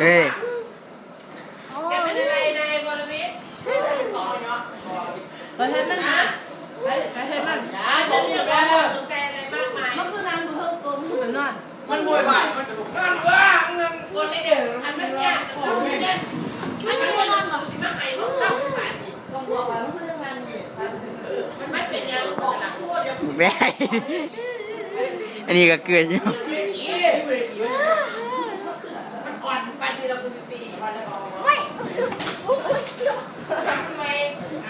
เฮ้ยแกเป็นอะไรนายบรวิทย์ต่อเนาะไปเห็นมันนะไปไปเห็นมันจ้าจะเรียกว่าสนใจอะไรมากมายมันคือนางดูเพิ่มตัวมันคือแบบนั้นมันโวยวายมันนั่นว่าเงินคนเล่นเดือดอันมันยากกับคนเล่นอันมันไม่นอนสองสิบห้าไข่มันเข้าไปต้องบอกว่ามันคือเรื่องมันไปมันไม่เป็นยังบอกนะพูดยังแม่อันนี้ก็เกินอยู่ ไม่ดีไม่ดีมันอ่ อนไปทีละกุศตีมันจะบอกว่าทำไม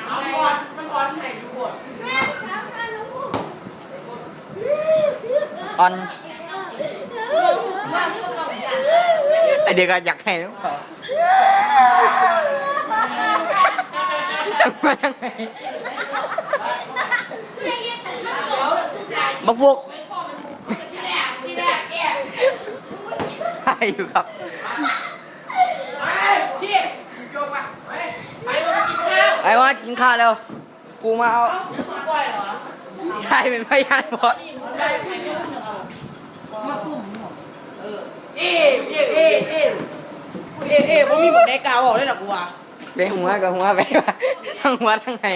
เอาอ่อนมันอ่อนไหนดูบทออนว่ามันก็ต้องการไอเด็กก็อยากให้น้องเขาจังมาจังไงเดี๋ยวคือจ่ายบักฟุกไม่พอมันที่แรกที่แรกแกให้อยู่ครับไป พี่โยกไปไปไปเรากินข้าวไอ้ว่ากินข้าวแล้ว กูมาเอาเดี๋ยวถูกปล่อยเหรอได้เป็นพยานหมดได้ไปไม่ต้องเอามาปุ่มเออเอ๊ะเอ๊ะเอ๊ะเอ๊ะเอ๊ะเอ๊ะผมมีหมดได้กาวออกได้หรอกูอะไปหัวกับหัวไปว่าทั้งหัวทั้งไง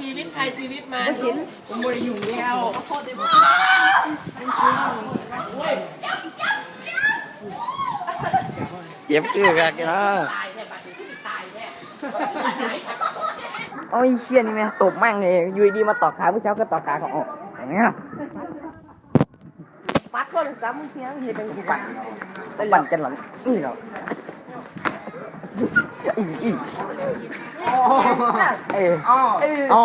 ชีวิตใครชีวิตมันเห็นผมบริอยู่แล้ว จ็บคือกันนะตายแน่บัดนี้ตายแน่เอาไอ้เชี่ยนี่แม่ตบแม่งเลยยู่ดีมาต่อขาผู้เช้าก็ต่อขาเขาออกอย่างเงี้ยปัดโทรศัพท์มึงเพียงเห็นเป็นปัดปั่นกันหลังนี่เหรออีอีเอออ๋อเอออ๋อ